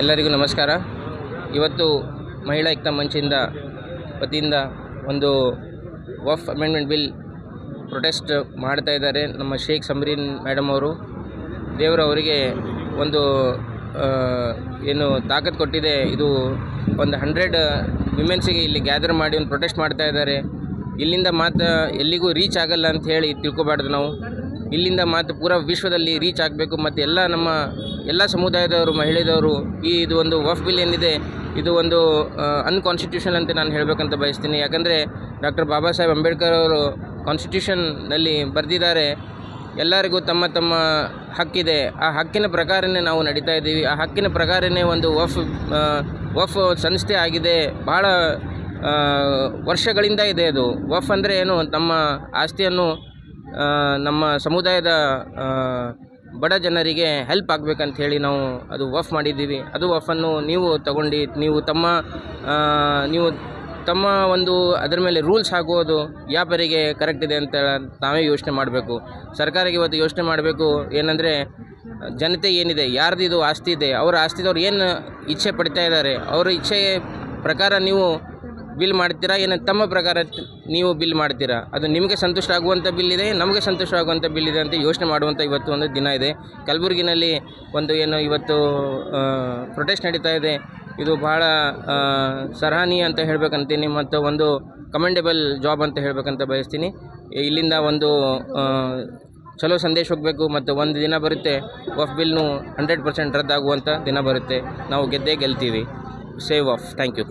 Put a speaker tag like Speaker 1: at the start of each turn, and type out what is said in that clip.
Speaker 1: ಎಲ್ಲರಿಗೂ ನಮಸ್ಕಾರ. ಇವತ್ತು ಮಹಿಳಾ ಯುಕ್ತ ಮಂಚಿಂದ ವತಿಯಿಂದ ಒಂದು ವಫ್ ಅಮೆಂಡ್ಮೆಂಟ್ ಬಿಲ್ ಪ್ರೊಟೆಸ್ಟ್ ಮಾಡ್ತಾ ಇದ್ದಾರೆ ನಮ್ಮ ಶೇಖ್ ಸಮರೀನ್ ಮೇಡಮ್ ಅವರು. ದೇವರು ಅವರಿಗೆ ಒಂದು ಏನು ತಾಕತ್ತು ಕೊಟ್ಟಿದೆ. ಇದು ಒಂದು ಹಂಡ್ರೆಡ್ ವಿಮೆನ್ಸಿಗೆ ಇಲ್ಲಿ ಗ್ಯಾದರ್ ಮಾಡಿ ಒಂದು ಪ್ರೊಟೆಸ್ಟ್ ಮಾಡ್ತಾ ಇದ್ದಾರೆ. ಇಲ್ಲಿಂದ ಮಾತು ಎಲ್ಲಿಗೂ ರೀಚ್ ಆಗಲ್ಲ ಅಂತ ಹೇಳಿ ತಿಳ್ಕೊಬಾರ್ದು ನಾವು. ಇಲ್ಲಿಂದ ಮಾತು ಪೂರಾ ವಿಶ್ವದಲ್ಲಿ ರೀಚ್ ಆಗಬೇಕು. ಮತ್ತು ಎಲ್ಲ ನಮ್ಮ ಎಲ್ಲ ಸಮುದಾಯದವರು ಮಹಿಳೆಯವರು ಈ ಇದು ಒಂದು ವಫ್ ಬಿಲ್ ಏನಿದೆ ಇದು ಒಂದು ಅನ್ಕಾನ್ಸ್ಟಿಟ್ಯೂಷನ್ ಅಂತ ನಾನು ಹೇಳಬೇಕಂತ ಬಯಸ್ತೀನಿ. ಯಾಕಂದರೆ ಡಾಕ್ಟರ್ ಬಾಬಾ ಸಾಹೇಬ್ ಅಂಬೇಡ್ಕರ್ ಅವರು ಕಾನ್ಸ್ಟಿಟ್ಯೂಷನ್ನಲ್ಲಿ ಬರೆದಿದ್ದಾರೆ. ಎಲ್ಲರಿಗೂ ತಮ್ಮ ತಮ್ಮ ಹಕ್ಕಿದೆ. ಆ ಹಕ್ಕಿನ ಪ್ರಕಾರನೇ ನಾವು ನಡೀತಾ ಇದ್ದೀವಿ. ಆ ಹಕ್ಕಿನ ಪ್ರಕಾರನೇ ಒಂದು ವಫ್ ವಫ್ ಸಂಸ್ಥೆ ಆಗಿದೆ. ಭಾಳ ವರ್ಷಗಳಿಂದ ಇದೆ ಅದು. ವಫ್ ಅಂದರೆ ಏನು? ನಮ್ಮ ಆಸ್ತಿಯನ್ನು ನಮ್ಮ ಸಮುದಾಯದ ಬಡ ಜನರಿಗೆ ಹೆಲ್ಪ್ ಆಗಬೇಕಂತ ಹೇಳಿ ನಾವು ಅದು ವಫ್ ಮಾಡಿದ್ದೀವಿ. ಅದು ವಫನ್ನು ನೀವು ತಗೊಂಡು, ನೀವು ತಮ್ಮ ನೀವು ತಮ್ಮ ಒಂದು ಅದರ ಮೇಲೆ ರೂಲ್ಸ್ ಹಾಕುವುದು ಯಾಪರಿಗೆ ಕರೆಕ್ಟ್ ಇದೆ ಅಂತ ತಾವೇ ಯೋಚನೆ ಮಾಡಬೇಕು. ಸರ್ಕಾರಕ್ಕೆ ಇವತ್ತು ಯೋಚನೆ ಮಾಡಬೇಕು ಏನಂದರೆ, ಜನತೆ ಏನಿದೆ ಯಾರ್ದು ಇದು ಆಸ್ತಿ ಇದೆ, ಅವರ ಆಸ್ತಿದವ್ರು ಏನು ಇಚ್ಛೆ ಪಡ್ತಾ ಇದ್ದಾರೆ, ಅವರ ಇಚ್ಛೆ ಪ್ರಕಾರ ನೀವು ಬಿಲ್ ಮಾಡ್ತೀರಾ? ಏನು ತಮ್ಮ ಪ್ರಕಾರ ನೀವು ಬಿಲ್ ಮಾಡ್ತೀರಾ? ಅದು ನಿಮಗೆ ಸಂತುಷ್ಟ ಆಗುವಂಥ ಬಿಲ್ ಇದೆ, ನಮಗೆ ಸಂತುಷ್ಟ ಆಗುವಂಥ ಬಿಲ್ ಇದೆ ಅಂತ ಯೋಚನೆ ಮಾಡುವಂಥ ಇವತ್ತು ಒಂದು ದಿನ ಇದೆ. ಕಲಬುರಗಿನಲ್ಲಿ ಒಂದು ಏನು ಇವತ್ತು ಪ್ರೊಟೆಸ್ಟ್ ನಡೀತಾ ಇದೆ. ಇದು ಸರಹನೀಯ ಸರಾಹನೀಯ ಅಂತ ಹೇಳ್ಬೇಕಂತೀನಿ ಮತ್ತು ಒಂದು ಕಮೆಂಡೇಬಲ್ ಜಾಬ್ ಅಂತ ಹೇಳಬೇಕಂತ ಬಯಸ್ತೀನಿ. ಇಲ್ಲಿಂದ ಒಂದು ಚಲೋ ಸಂದೇಶ ಹೋಗಬೇಕು ಮತ್ತು ಒಂದು ದಿನ ಬರುತ್ತೆ ವಫ್ ಬಿಲ್ನು ಹಂಡ್ರೆಡ್ ಪರ್ಸೆಂಟ್ ರದ್ದಾಗುವಂಥ ದಿನ ಬರುತ್ತೆ. ನಾವು ಗೆದ್ದೇ ಗೆಲ್ತೀವಿ. Save of thank you